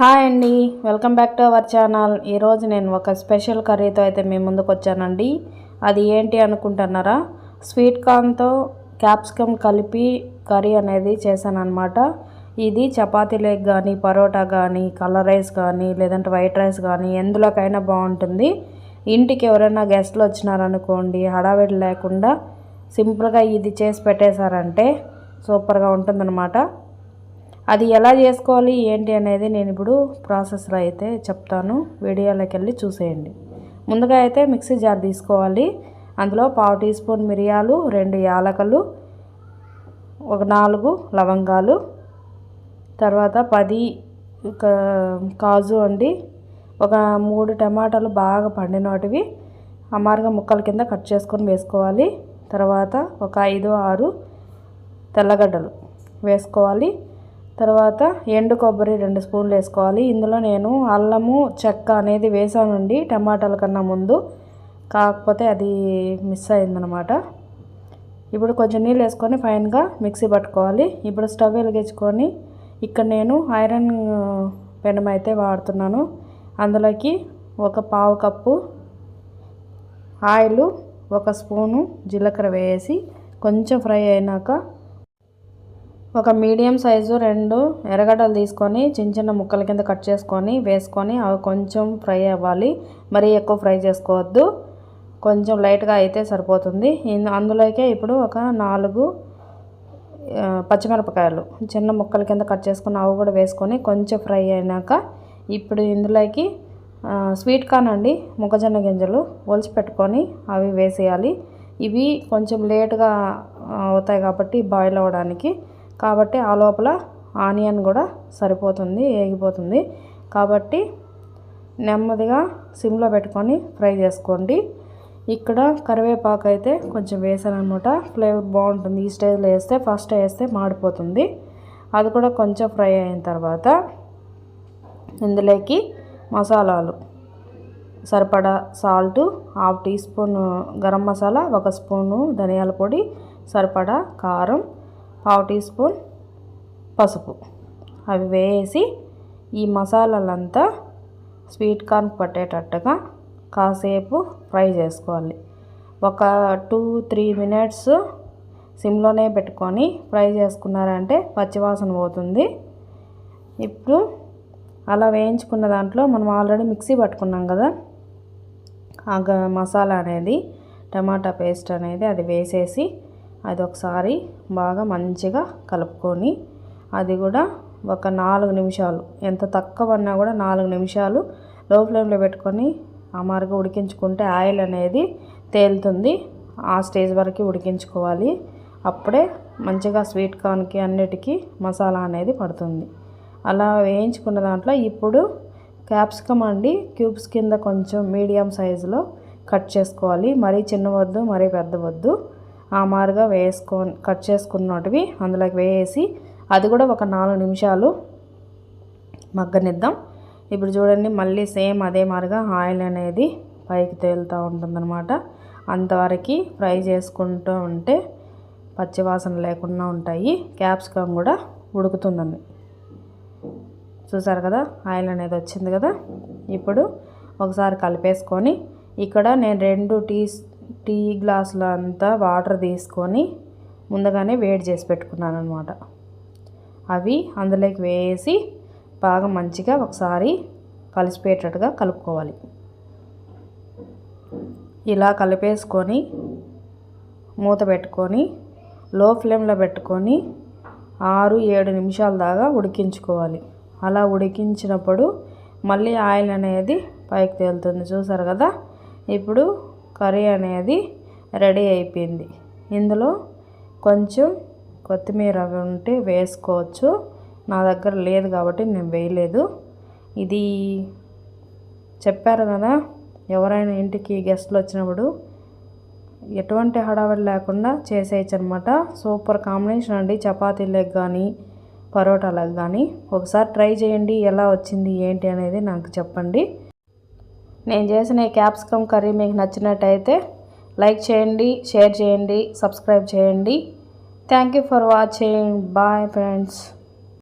Hi అండి. Welcome back to our channel. ఈరోజు నేను ఒక స్పెషల్ కర్రీతో అయితే మీ ముందుకు వచ్చానండి అది ఏంటి అనుకుంటున్నారా? స్వీట్ కార్న్తో క్యాప్సికమ్ కలిపి కర్రీ అనేది చేశానమాట ఇది చపాతీ లేక్ కానీ పరోటా కానీ కలర్ రైస్ కానీ లేదంటే వైట్ రైస్ కానీ ఎందులోకైనా బాగుంటుంది. ఇంటికి ఎవరైనా గెస్ట్లు వచ్చినారనుకోండి హడావిడి లేకుండా సింపుల్గా ఇది చేసి పెట్టేశారంటే సూపర్గా ఉంటుందన్నమాట. అది ఎలా చేసుకోవాలి ఏంటి అనేది నేను ఇప్పుడు ప్రాసెస్లో అయితే చెప్తాను. వీడియోలోకి వెళ్ళి చూసేయండి. ముందుగా అయితే మిక్సీ జార్ తీసుకోవాలి. అందులో పావు టీ స్పూన్ మిరియాలు రెండు యాలకలు ఒక నాలుగు లవంగాలు తర్వాత పది కాజు అండి ఒక మూడు టమాటాలు బాగా పండినటివి అమారుగా ముక్కల కింద కట్ చేసుకొని వేసుకోవాలి. తర్వాత ఒక ఐదు ఆరు తెల్లగడ్డలు వేసుకోవాలి. తర్వాత ఎండు కొబ్బరి రెండు స్పూన్లు వేసుకోవాలి. ఇందులో నేను అల్లము చెక్క అనేది వేసానండి టమాటాల కన్నా ముందు. కాకపోతే అది మిస్ అయిందనమాట. ఇప్పుడు కొంచెం నీళ్ళు వేసుకొని ఫైన్గా మిక్సీ పట్టుకోవాలి. ఇప్పుడు స్టవ్ వెలిగించుకొని ఇక్కడ నేను ఐరన్ పెనం అయితే వాడుతున్నాను. అందులోకి ఒక పావు కప్పు ఆయిల్ ఒక స్పూను జీలకర్ర వేసి కొంచెం ఫ్రై అయినాక ఒక మీడియం సైజు రెండు ఎర్రగడ్డలు తీసుకొని చిన్న చిన్న ముక్కల కింద కట్ చేసుకొని వేసుకొని అవి కొంచెం ఫ్రై అవ్వాలి. మరీ ఎక్కువ ఫ్రై చేసుకోవద్దు. కొంచెం లైట్గా అయితే సరిపోతుంది. అందులోకే ఇప్పుడు ఒక నాలుగు పచ్చిమిరపకాయలు చిన్న ముక్కల కింద కట్ చేసుకుని అవి కూడా వేసుకొని కొంచెం ఫ్రై అయినాక ఇప్పుడు ఇందులోకి స్వీట్ కార్న్ అండి మొక్కజొన్న గింజలు ఒలిచి పెట్టుకొని అవి వేసేయాలి. ఇవి కొంచెం లేట్గా అవుతాయి కాబట్టి బాయిల్ అవ్వడానికి కాబట్టి ఆ లోపల ఆనియన్ కూడా సరిపోతుంది వేగిపోతుంది కాబట్టి నెమ్మదిగా సిమ్లో పెట్టుకొని ఫ్రై చేసుకోండి. ఇక్కడ కరివేపాకు అయితే కొంచెం వేసాను అనమాట ఫ్లేవర్ బాగుంటుంది. ఈ స్టేజ్లో వేస్తే ఫస్ట్ వేస్తే మాడిపోతుంది. అది కూడా కొంచెం ఫ్రై అయిన తర్వాత ఇందులోకి మసాలాలు. సరిపడా salt half teaspoon garam masala ఒక స్పూను ధనియాల పొడి సరిపడా కారం పావు టీ స్పూన్ పసుపు. అవి వేసి ఈ మసాలాలంతా స్వీట్ కార్న్ పట్టేటట్టుగా కాసేపు ఫ్రై చేసుకోవాలి. ఒక టూ త్రీ మినిట్స్ సిమ్లోనే పెట్టుకొని ఫ్రై చేసుకున్నారంటే పచ్చివాసన పోతుంది. ఇప్పుడు అలా వేయించుకున్న దాంట్లో మనం ఆల్రెడీ మిక్సీ పట్టుకున్నాం కదా ఆ మసాలా అనేది టమాటా పేస్ట్ అనేది అది వేసేసి అది ఒకసారి బాగా మంచిగా కలుపుకొని అది కూడా ఒక నాలుగు నిమిషాలు. ఎంత తక్కువ అన్నా కూడా నాలుగు నిమిషాలు లో ఫ్లేమ్లో పెట్టుకొని అమారుగా ఉడికించుకుంటే ఆయిల్ అనేది తేలుతుంది. ఆ స్టేజ్ వరకు ఉడికించుకోవాలి. అప్పుడే మంచిగా స్వీట్ కార్న్కి అన్నిటికీ మసాలా అనేది పడుతుంది. అలా వేయించుకున్న దాంట్లో ఇప్పుడు క్యాప్సికమ్ అండి క్యూబ్స్ కింద కొంచెం మీడియం సైజులో కట్ చేసుకోవాలి. మరీ చిన్న వద్దు మరీ పెద్ద వద్దు ఆ మారుగా వేసుకొని కట్ చేసుకున్నటివి అందులోకి వేసి అది కూడా ఒక నాలుగు నిమిషాలు మగ్గనిద్దాం. ఇప్పుడు చూడండి మళ్ళీ సేమ్ అదే మారుగా ఆయిల్ అనేది పైకి తేలుతూ ఉంటుందన్నమాట. అంతవరకు ఫ్రై చేసుకుంటూ ఉంటే పచ్చివాసన లేకుండా ఉంటాయి. క్యాప్సికమ్ కూడా ఉడుకుతుందండి. చూసారు కదా ఆయిల్ అనేది వచ్చింది కదా. ఇప్పుడు ఒకసారి కలిపేసుకొని ఇక్కడ నేను రెండు టీ టీ గ్లాసుల అంతా వాటర్ తీసుకొని ముందుగానే వేడి చేసి పెట్టుకున్నాను అనమాట అవి అందులోకి వేసి బాగా మంచిగా ఒకసారి కలిసిపోయేటట్టుగా కలుపుకోవాలి. ఇలా కలిపేసుకొని మూత పెట్టుకొని లో ఫ్లేమ్లో పెట్టుకొని ఆరు ఏడు నిమిషాల దాకా ఉడికించుకోవాలి. అలా ఉడికించినప్పుడు మళ్ళీ ఆయిల్ అనేది పైకి తేలుతుంది. చూసారు కదా? ఇప్పుడు కర్రీ అనేది రెడీ అయిపోయింది. ఇందులో కొంచెం కొత్తిమీర ఉంటే వేసుకోవచ్చు. నా దగ్గర లేదు కాబట్టి నేను వేయలేదు. ఇది చెప్పారు కదా ఎవరైనా ఇంటికి గెస్ట్లు వచ్చినప్పుడు ఎటువంటి హడావిడి లేకుండా చేసేయచ్చు అనమాట సూపర్ కాంబినేషన్ అండి. చపాతీలకు కానీ పరోటాలకు కానీ ఒకసారి ట్రై చేయండి ఎలా వచ్చింది ఏంటి అనేది నాకు చెప్పండి. నేను చేసిన ఈ క్యాప్సికమ్ కర్రీ మీకు నచ్చినట్టయితే లైక్ చేయండి షేర్ చేయండి సబ్స్క్రైబ్ చేయండి. Thank you for watching bye friends